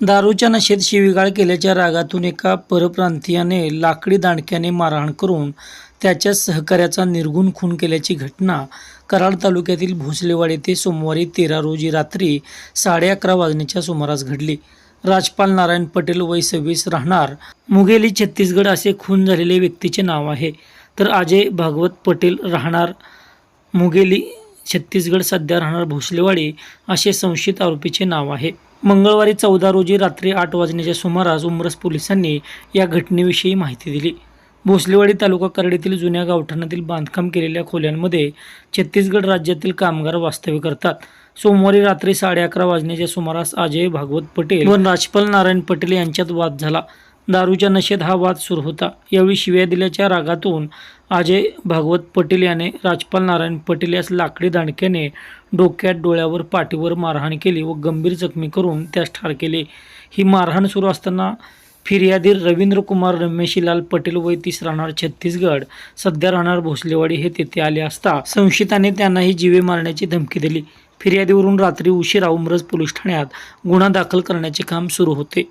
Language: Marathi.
दारूच्या नशेत शिवीगाळ केल्याच्या रागातून एका परप्रांतीयाने लाकडी दांडक्याने मारहाण करून त्याच्या सहकार्याचा निर्गुण खून केल्याची घटना कराड तालुक्यातील भोसलेवाडी येथे सोमवारी तेरा रोजी रात्री साडे अकरा वाजण्याच्या सुमारास घडली. राजपाल नारायण पटेल वय सव्वीस राहणार. मुगेली छत्तीसगड असे खून झालेले व्यक्तीचे नाव आहे. तर अजय भागवत पटेल राहणार. मुगेली छत्तीसगड सध्या राहणार भोसलेवाडी असे संशयित आरोपीचे नाव आहे. मंगळवारी चौदा रोजी रात्री आठ वाजण्याच्या सुमारास उमरस पोलिसांनी या घटनेविषयी माहिती दिली. भोसलेवाडी तालुका करडीतील जुन्या गावठाणातील बांधकाम केलेल्या खोल्यांमध्ये छत्तीसगड राज्यातील कामगार वास्तव्य करतात. सोमवारी रात्री साडे अकरा वाजण्याच्या सुमारास अजय भागवत पटेल व राजपाल नारायण पटेल यांच्यात वाद झाला. दारूच्या नशेत हा वाद सुरू होता. यावेळी शिव्या दिल्याच्या रागातून अजय भागवत पटेल याने राजपाल नारायण पटेल यास लाकडी दांडक्याने डोक्यात डोळ्यावर पाठीवर मारहाण केली व गंभीर जखमी करून त्यास ठार केले. ही मारहाण सुरू असताना फिर्यादी रवींद्र कुमार रमेशीलाल पटेल वय तीस राहणार छत्तीसगड सध्या राहणार भोसलेवाडी हे तेथे आले असता संशयिताने त्यांनाही जीवे मारण्याची धमकी दिली. फिर्यादीवरून रात्री उशिरा उमरज पोलीस ठाण्यात गुन्हा दाखल करण्याचे काम सुरू होते.